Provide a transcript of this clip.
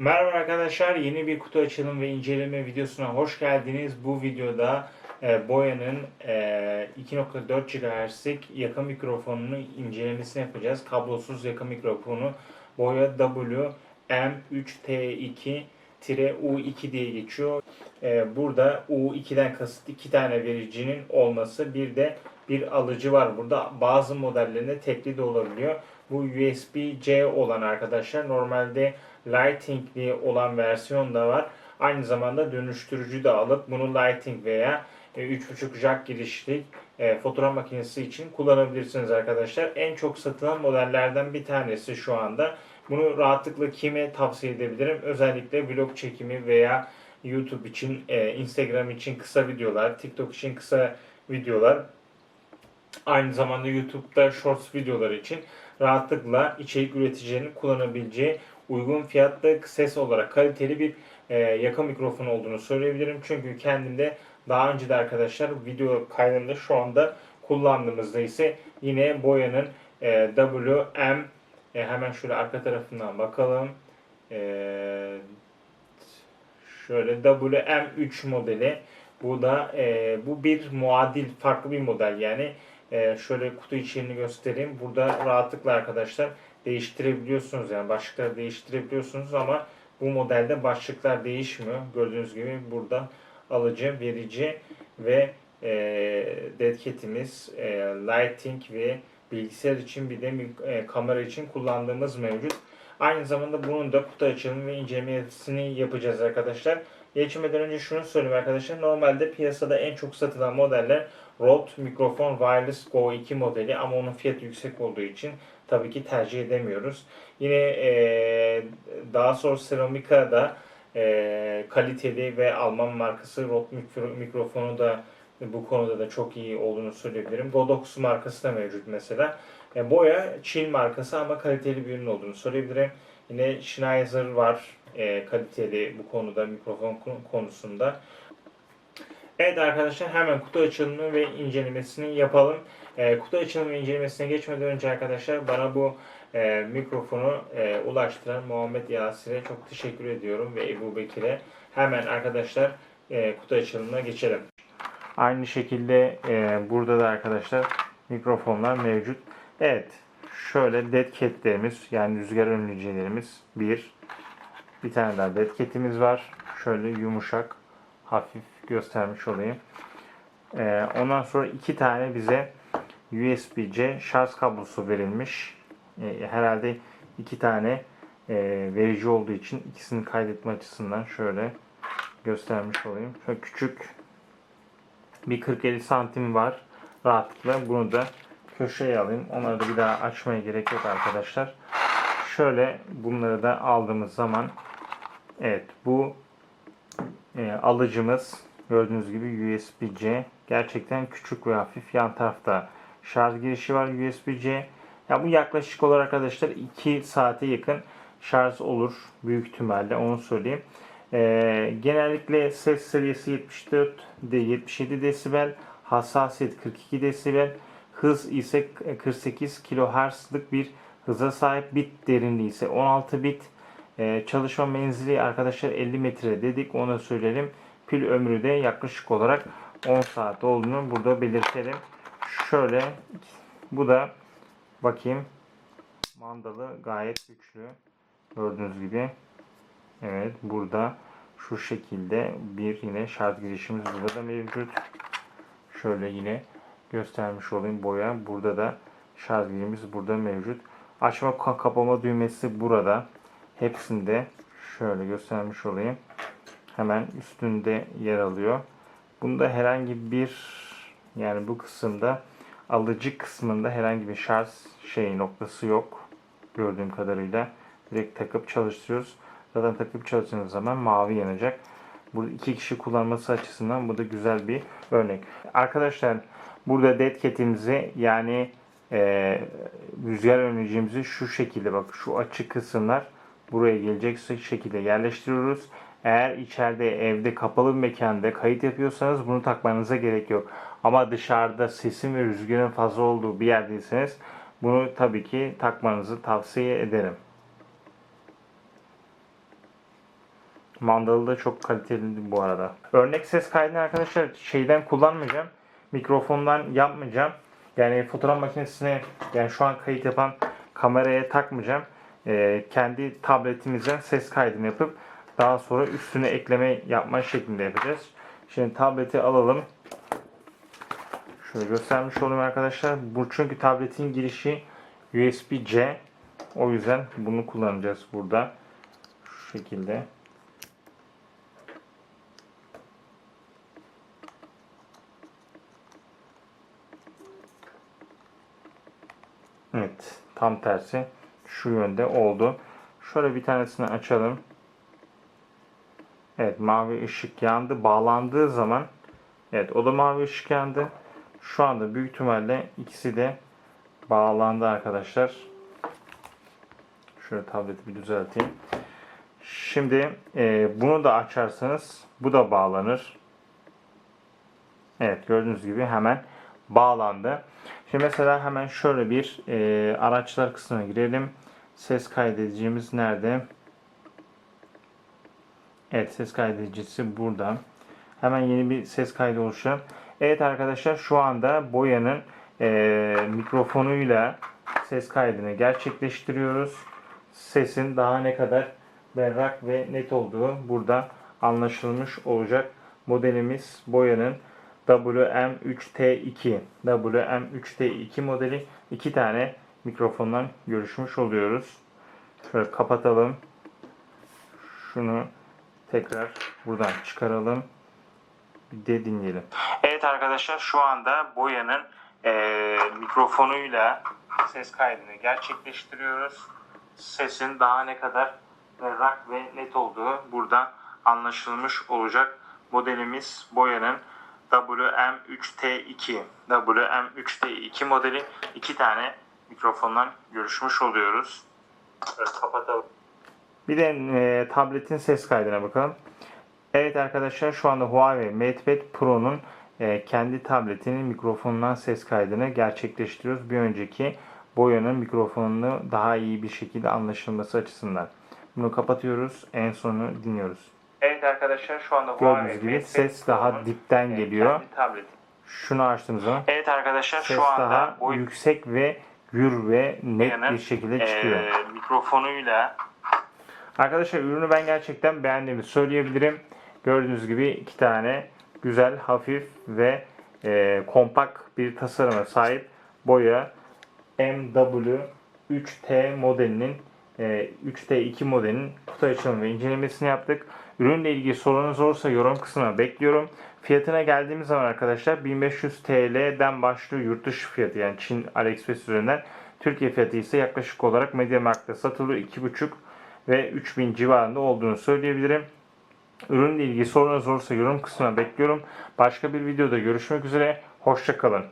Merhaba arkadaşlar, yeni bir kutu açılım ve inceleme videosuna hoş geldiniz. Bu videoda e, Boya'nın e, 2.4 GHz'lik yaka mikrofonunu incelemesini yapacağız. Kablosuz yaka mikrofonu Boya WM3T2-U2 diye geçiyor. E, burada U2'den kasıt iki tane vericinin olması, bir de bir alıcı var. Burada bazı modellerinde tekli de olabiliyor. Bu USB-C olan arkadaşlar normalde Lighting'li olan versiyon da var. Aynı zamanda dönüştürücü de alıp bunu Lighting veya e, 3.5 jack girişli e, fotoğraf makinesi için kullanabilirsiniz arkadaşlar. En çok satılan modellerden bir tanesi şu anda. Bunu rahatlıkla kime tavsiye edebilirim? Özellikle vlog çekimi veya YouTube için, e, Instagram için kısa videolar, TikTok için kısa videolar, aynı zamanda YouTube'da Shorts videolar için rahatlıkla içerik üreticilerinin kullanabileceği uygun fiyatlı ses olarak kaliteli bir e, yaka mikrofonu olduğunu söyleyebilirim. Çünkü kendimde daha önce de arkadaşlar video kaydında şu anda kullandığımızda ise yine Boya'nın e, WM e, hemen şöyle arka tarafından bakalım. E, şöyle WM3 modeli. Bu da e, bu bir muadil farklı bir model yani e, şöyle kutu içeriğini göstereyim. Burada rahatlıkla arkadaşlar değiştirebiliyorsunuz yani başlıkları değiştirebiliyorsunuz ama bu modelde başlıklar değişmiyor. Gördüğünüz gibi burada alıcı, verici ve e, deadcat'imiz, e, lighting ve bilgisayar için bir de e, kamera için kullandığımız mevcut. Aynı zamanda bunun da kutu açılımı ve incelemesini yapacağız arkadaşlar. Geçmeden önce şunu söyleyeyim arkadaşlar. Normalde piyasada en çok satılan modeller Rode mikrofon Wireless Go 2 modeli ama onun fiyatı yüksek olduğu için tabii ki tercih edemiyoruz. Yine e, daha sonra Ceramica'da e, kaliteli ve Alman markası Rode mikro, mikrofonu da bu konuda da çok iyi olduğunu söyleyebilirim. Godox markası da mevcut mesela. E, Boya Çin markası ama kaliteli bir ürün olduğunu söyleyebilirim. Yine Schneider var e, kaliteli bu konuda mikrofon konusunda. Evet arkadaşlar hemen kutu açılımı ve incelemesini yapalım. E, kutu açılımı ve incelemesine geçmeden önce arkadaşlar bana bu e, mikrofonu e, ulaştıran Muhammed Yasir'e çok teşekkür ediyorum ve Ebu Bekir'e. Hemen arkadaşlar e, kutu açılımına geçelim. Aynı şekilde e, burada da arkadaşlar mikrofonlar mevcut. Evet şöyle dead cat'lerimiz yani rüzgar önleyicilerimiz bir. Bir tane daha dead cat'imiz var. Şöyle yumuşak hafif göstermiş olayım. Ee, ondan sonra iki tane bize USB-C şarj kablosu verilmiş. Ee, herhalde iki tane e, verici olduğu için ikisini kaydetme açısından şöyle göstermiş olayım. Şöyle küçük bir 40-50 santim var. Rahatlıkla bunu da köşeye alayım. Onları da bir daha açmaya gerek yok arkadaşlar. Şöyle bunları da aldığımız zaman evet bu e, alıcımız gördüğünüz gibi USB-C gerçekten küçük ve hafif yan tarafta şarj girişi var USB-C ya bu yaklaşık olarak arkadaşlar 2 saate yakın şarj olur büyük ihtimalle onu söyleyeyim. E, genellikle ses seviyesi 74 de 77 desibel hassasiyet 42 desibel hız ise 48 kHz'lık bir hıza sahip bit derinliği ise 16 bit ee, çalışma menzili arkadaşlar 50 metre dedik. Onu söyleyelim. Pil ömrü de yaklaşık olarak 10 saat olduğunu burada belirtelim. Şöyle bu da bakayım mandalı gayet güçlü. Gördüğünüz gibi. Evet burada şu şekilde bir yine şarj girişimiz burada da mevcut. Şöyle yine göstermiş olayım boya. Burada da şarj girişimiz burada mevcut. Açma kapama düğmesi burada. Hepsinde şöyle göstermiş olayım. Hemen üstünde yer alıyor. Bunda herhangi bir yani bu kısımda alıcı kısmında herhangi bir şarj şey noktası yok. Gördüğüm kadarıyla. Direkt takıp çalıştırıyoruz. Zaten takıp çalıştığınız zaman mavi yanacak. Burada iki kişi kullanması açısından bu da güzel bir örnek. Arkadaşlar burada dead cat'imizi yani e, rüzgar önleyicimizi şu şekilde bak şu açık kısımlar buraya gelecek şekilde yerleştiriyoruz. Eğer içeride evde kapalı bir mekanda kayıt yapıyorsanız bunu takmanıza gerek yok. Ama dışarıda sesin ve rüzgarın fazla olduğu bir yerdeyseniz bunu tabii ki takmanızı tavsiye ederim. Mandalı da çok kaliteli bu arada. Örnek ses kaydını arkadaşlar şeyden kullanmayacağım. Mikrofondan yapmayacağım. Yani fotoğraf makinesine yani şu an kayıt yapan kameraya takmayacağım. Ee, kendi tabletimizden ses kaydını yapıp daha sonra üstüne ekleme yapma şeklinde yapacağız. Şimdi tableti alalım. Şöyle göstermiş olayım arkadaşlar. Bu çünkü tabletin girişi USB-C. O yüzden bunu kullanacağız burada. Şu şekilde. Evet. Tam tersi. Şu yönde oldu. Şöyle bir tanesini açalım. Evet. Mavi ışık yandı. Bağlandığı zaman Evet. O da mavi ışık yandı. Şu anda büyük ihtimalle ikisi de bağlandı arkadaşlar. Şöyle tableti bir düzelteyim. Şimdi e, bunu da açarsanız bu da bağlanır. Evet gördüğünüz gibi hemen bağlandı. Şimdi mesela hemen şöyle bir e, araçlar kısmına girelim. Ses kaydedicimiz nerede? Evet ses kaydedicisi burada. Hemen yeni bir ses kaydı oluşturalım. Evet arkadaşlar şu anda Boya'nın e, mikrofonuyla ses kaydını gerçekleştiriyoruz. Sesin daha ne kadar berrak ve net olduğu burada anlaşılmış olacak. Modelimiz Boya'nın WM3T2 WM3T2 modeli iki tane mikrofondan görüşmüş oluyoruz. Şöyle kapatalım. Şunu tekrar buradan çıkaralım. Bir de dinleyelim. Evet arkadaşlar şu anda Boya'nın eee, mikrofonuyla ses kaydını gerçekleştiriyoruz. Sesin daha ne kadar berrak ve net olduğu burada anlaşılmış olacak. Modelimiz Boya'nın WM3T2 WM3T2 modeli iki tane mikrofondan görüşmüş oluyoruz. Evet, kapatalım. Bir de e, tabletin ses kaydına bakalım. Evet arkadaşlar şu anda Huawei MatePad Pro'nun e, kendi tabletinin mikrofonundan ses kaydını gerçekleştiriyoruz. Bir önceki Boya'nın mikrofonunu daha iyi bir şekilde anlaşılması açısından. Bunu kapatıyoruz. En sonunu dinliyoruz. Evet arkadaşlar şu anda Gördüğünüz gibi ses daha dipten geliyor. Şunu açtığımız zaman Evet arkadaşlar ses şu anda daha yüksek ve gür ve net bir şekilde çıkıyor. mikrofonuyla Arkadaşlar ürünü ben gerçekten beğendiğimi söyleyebilirim. Gördüğünüz gibi iki tane güzel, hafif ve e, kompakt bir tasarıma sahip Boya MW3T modelinin e, 3T2 modelinin kutu açılımı ve incelemesini yaptık. Ürünle ilgili sorunuz olursa yorum kısmına bekliyorum. Fiyatına geldiğimiz zaman arkadaşlar 1500 TL'den başlıyor yurt dışı fiyatı yani Çin AliExpress üzerinden. Türkiye fiyatı ise yaklaşık olarak MediaMarkt'ta satılıyor 2,5 ve 3000 civarında olduğunu söyleyebilirim. Ürünle ilgili sorunuz olursa yorum kısmına bekliyorum. Başka bir videoda görüşmek üzere. Hoşçakalın.